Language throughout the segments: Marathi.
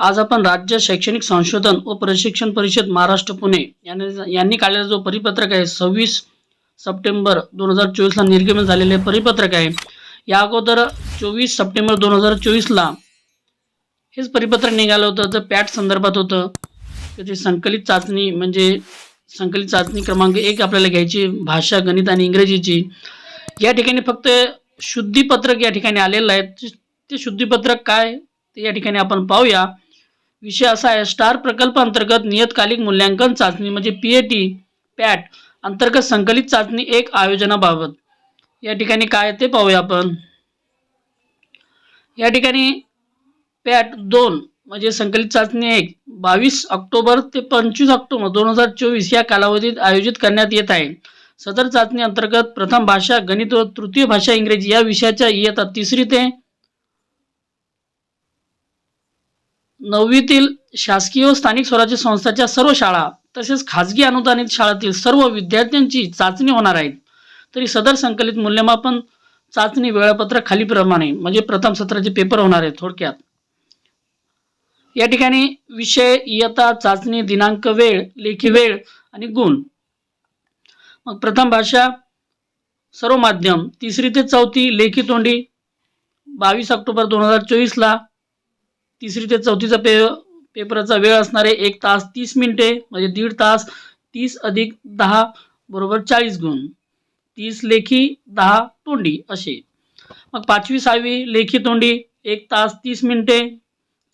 आज आपण राज्य शैक्षणिक संशोधन व प्रशिक्षण परिषद महाराष्ट्र पुणे यांनी यांनी काढलेला जो परिपत्रक आहे सव्वीस सप्टेंबर दोन हजार चोवीसला निर्गमन झालेले परिपत्रक आहे. या अगोदर चोवीस सप्टेंबर दोन हजार चोवीसला हेच परिपत्रक निघालं होतं. तर पॅट संदर्भात होतं त्याची संकलित चाचणी म्हणजे संकलित चाचणी क्रमांक एक आपल्याला घ्यायची भाषा गणित आणि इंग्रजीची. या ठिकाणी फक्त शुद्धीपत्रक या ठिकाणी आलेलं आहे. ते- ते शुद्धीपत्रक काय ते या ठिकाणी आपण पाहूया. विषय असा आहे स्टार प्रकल्प अंतर्गत नियतकालिक मूल्यांकन चाचणी म्हणजे पी ए टी पॅट अंतर्गत संकलित चाचणी एक आयोजनाबाबत. या ठिकाणी काय ते पाहूया आपण. या ठिकाणी पॅट दोन म्हणजे संकलित चाचणी एक बावीस ऑक्टोबर ते पंचवीस ऑक्टोबर दोन हजार चोवीस या कालावधीत आयोजित करण्यात येत आहे. सदर चाचणी अंतर्गत प्रथम भाषा गणित व तृतीय भाषा इंग्रजी या विषयाच्या इयत्ता तिसरी ते नववीतील शासकीय व स्थानिक स्वराज्य संस्थाच्या सर्व शाळा तसेच खाजगी अनुदानित शाळातील सर्व विद्यार्थ्यांची चाचणी होणार आहेत. तरी सदर संकलित मूल्यमापन चाचणी वेळापत्रक खालीप्रमाणे म्हणजे प्रथम सत्राचे पेपर होणार आहे थोडक्यात. या ठिकाणी विषय इयता चाचणी दिनांक वेळ लेखी वेळ आणि गुण. मग प्रथम भाषा सर्व माध्यम तिसरी ते चौथी लेखी तोंडी बावीस ऑक्टोबर दोन हजार चोवीसला तिसरी ते चौथीचा पे पेपराचा वेळ असणार आहे एक तास तीस मिनिटे म्हणजे दीड तास तीस अधिक दहा बरोबर चाळीस गुण. तीस लेखी दहा तोंडी असे. मग पाचवी सहावी लेखी तोंडी एक तास तीस मिनिटे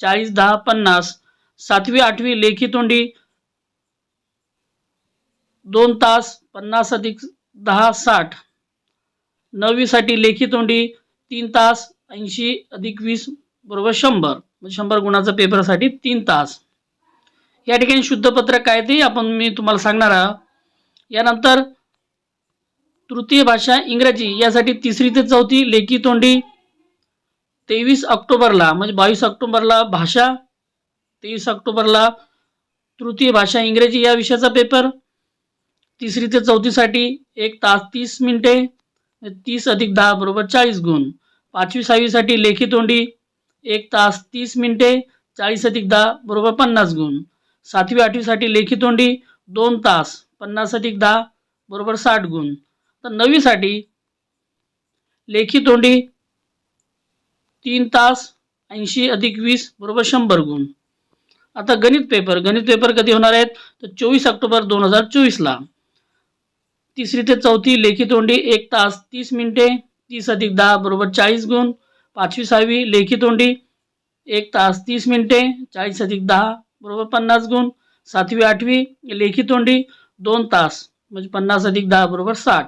चाळीस दहा पन्नास. सातवी आठवी लेखी तोंडी दोन तास पन्नास अधिक दहा साठ. नववीसाठी लेखी तोंडी तीन तास ऐंशी अधिक वीस बरोबर शंभर. म्हणजे शंभर गुणाचा पेपरसाठी तीन तास. या ठिकाणी शुद्धपत्रक काय ते आपण मी तुम्हाला सांगणार आहोत. यानंतर तृतीय भाषा इंग्रजी यासाठी तिसरी ते चौथी लेखी तोंडी. तेवीस ऑक्टोबरला म्हणजे बावीस ऑक्टोबरला भाषा. तेवीस ऑक्टोबरला तृतीय भाषा इंग्रजी या विषयाचा पेपर. तिसरी ते चौथीसाठी एक तास तीस मिनिटे. म्हणजे तीस अधिक दहा बरोबर चाळीस गुण. पाचवी सहावीसाठी लेखी तोंडी. एक तास तीस मिनिटे चाळीस अधिक दहा बरोबर पन्नास गुण. सातवी आठवीसाठी लेखी तोंडी दोन तास पन्नास अधिक दहा बरोबर साठ गुण. तर नवीसाठी लेखी तोंडी तीन तास ऐंशी अधिक वीस बरोबर शंभर गुण. आता गणित पेपर गणित पेपर कधी होणार आहेत? तर चोवीस ऑक्टोबर दोन हजार चोवीसला. तिसरी ते चौथी लेखी तोंडी एक तास तीस मिनिटे तीस अधिक दहा बरोबर चाळीस गुण. पाचवी सहावी लेखी तोंडी एक तास तीस मिनिटे चाळीस अधिक दहा बरोबर पन्नास गुण सातवी आठवी लेखी तोंडी दोन तास म्हणजे पन्नास अधिक दहा बरोबर साठ.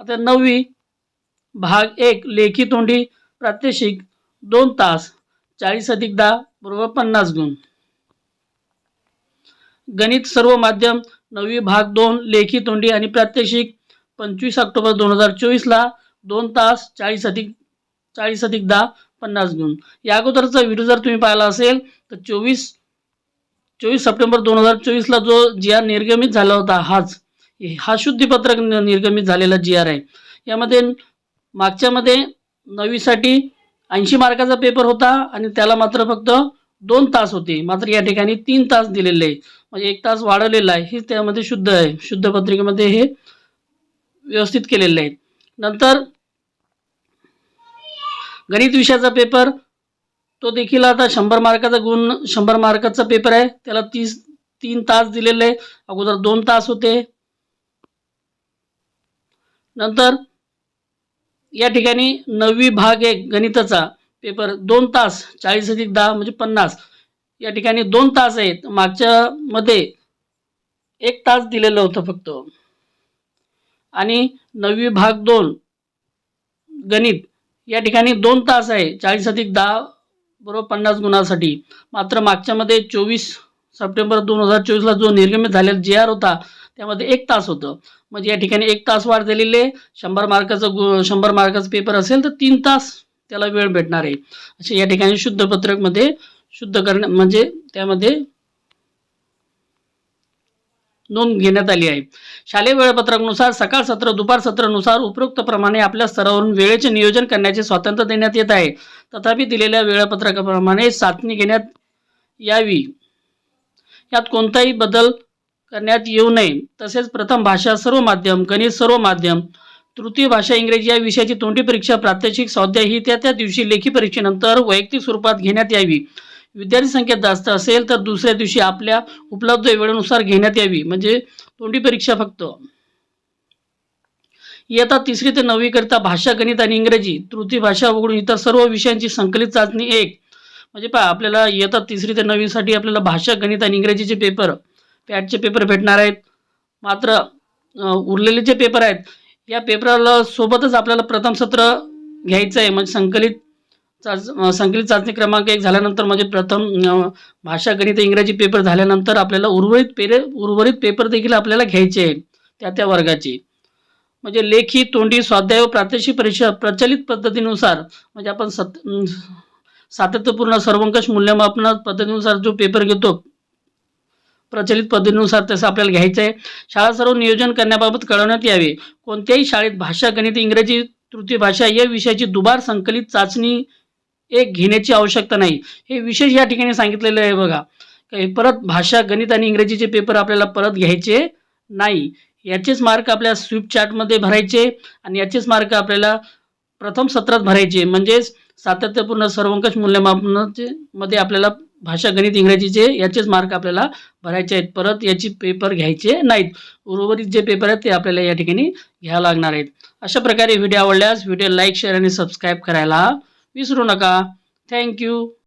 आता नववी भाग एक लेखी तोंडी प्रात्यक्षिक दोन तास चाळीस अधिक दहा बरोबर पन्नास गुण. गणित सर्व माध्यम नववी भाग दोन लेखी तोंडी आणि प्रात्यक्षिक पंचवीस ऑक्टोबर दोन हजार चोवीसला दोन तास चाळीस अधिक चाळीस अधिक दहा पन्नास घेऊन. या अगोदरचा व्हिडिओ जर तुम्ही पाहिला असेल तर चोवीस चोवीस सप्टेंबर दोन हजार चोवीसला जो जी आर निर्गमित झाला होता हाच. हा शुद्धीपत्रक न- निर्गमित झालेला जी आर आहे. यामध्ये मागच्यामध्ये नववीसाठी ऐंशी मार्काचा पेपर होता आणि त्याला मात्र फक्त दोन तास होते. मात्र या ठिकाणी तीन तास दिलेले आहे म्हणजे एक तास वाढवलेला आहे. हे त्यामध्ये शुद्ध आहे. शुद्ध पत्रिकेमध्ये हे व्यवस्थित केलेले आहे नंतर गणित विषयाचा पेपर तो देखील आता शंभर मार्काचा गुण शंभर मार्काचा पेपर आहे. त्याला तीस तीन तास दिलेले आहे. अगोदर दोन तास होते. नंतर या ठिकाणी नववी भाग एक गणिताचा पेपर दोन तास चाळीस अधिक दहा म्हणजे पन्नास. या ठिकाणी दोन तास आहेत. मागच्या मध्ये एक तास दिलेलं होतं फक्त. आणि नववी भाग दोन गणित. या ठिकाणी दोन तास आहे चाळीस अधिक दहा बरोबर पन्नास गुणासाठी. मात्र मागच्यामध्ये चोवीस सप्टेंबर दोन हजार चोवीसला जो निर्गमित झालेला जे आर होता त्यामध्ये एक तास होतं. म्हणजे या ठिकाणी एक तास वाढ झालेली आहे. शंभर मार्काचं गु शंभर मार्काचं पेपर असेल तर तीन तास त्याला वेळ भेटणार आहे. असे या ठिकाणी शुद्ध पत्रकमध्ये शुद्ध करण्या म्हणजे त्यामध्ये नोंद घेण्यात आली आहे. शालेय वेळापत्रकानुसार सकाळ सत्र दुपार सत्रानुसार उपरोक्त प्रमाणे आपल्या स्तरावरून वेळेचे नियोजन करण्याचे स्वातंत्र्य देण्यात येत आहे. तथापि दिलेल्या वेळापत्रकाप्रमाणे चाचणी घेण्यात यावी. यात कोणताही बदल करण्यात येऊ नये. तसेच प्रथम भाषा सर्व माध्यम गणित सर्व माध्यम तृतीय भाषा इंग्रजी या विषयाची तोंडी परीक्षा प्रात्यक्षिक स्वाध्याय ही त्या त्या दिवशी लेखी परीक्षेनंतर वैयक्तिक स्वरूपात घेण्यात यावी. विद्यार्थी संख्या जास्त असेल तर दुसऱ्या दिवशी आपल्या उपलब्ध वेळेनुसार घेण्यात यावी. म्हणजे तोंडी परीक्षा फक्त. इयत्ता तिसरी ते नववी करिता भाषा गणित आणि इंग्रजी तृतीय भाषा वगळून इतर सर्व विषयांची संकलित चाचणी एक. म्हणजे पहा आपल्याला इयत्ता तिसरी ते नववीसाठी आपल्याला भाषा गणित आणि इंग्रजीचे पेपर पॅटचे पेपर भेटणार आहेत. मात्र उरलेले जे पेपर आहेत या पेपराला सोबतच आपल्याला प्रथम सत्र घ्यायचं आहे. म्हणजे संकलित चाच संकलित चाचणी क्रमांक एक झाल्यानंतर म्हणजे प्रथम भाषा गणित इंग्रजी पेपर झाल्यानंतर आपल्याला उर्वरित पेरे उर्वरित पेपर देखील आपल्याला घ्यायचे आहेत त्या त्या वर्गाची. म्हणजे लेखी तोंडी स्वाध्याय व प्रात्यक्षिक परीक्षा प्रचलित पद्धतीनुसार म्हणजे आपण सत सातत्यपूर्ण सर्वंकष मूल्यमापन पद्धतीनुसार जो पेपर घेतो प्रचलित पद्धतीनुसार तसं आपल्याला घ्यायचं आहे. शाळा सर्व नियोजन करण्याबाबत कळवण्यात यावे. कोणत्याही शाळेत भाषा गणित इंग्रजी तृतीय भाषा या विषयाची दुबार संकलित चाचणी एक घेण्याची आवश्यकता नाही. हे विशेष या ठिकाणी सांगितलेलं आहे बघा. काही परत भाषा गणित आणि इंग्रजीचे पेपर आपल्याला परत घ्यायचे नाही. याचेच मार्क आपल्या स्विफ्ट चार्टमध्ये भरायचे आणि याचेच मार्क आपल्याला प्रथम सत्रात भरायचे. म्हणजेच सातत्यपूर्ण सर्वंकष मूल्यमापनाचे मध्ये आपल्याला भाषा गणित इंग्रजीचे याचेच मार्क आपल्याला भरायचे आहेत. परत याची पेपर घ्यायचे नाहीत. उर्वरित जे पेपर आहेत ते आपल्याला या ठिकाणी घ्यावं लागणार आहेत. अशा प्रकारे व्हिडिओ आवडल्यास व्हिडिओ लाईक शेअर आणि सबस्क्राईब करायला विसरू नका. थँक्यू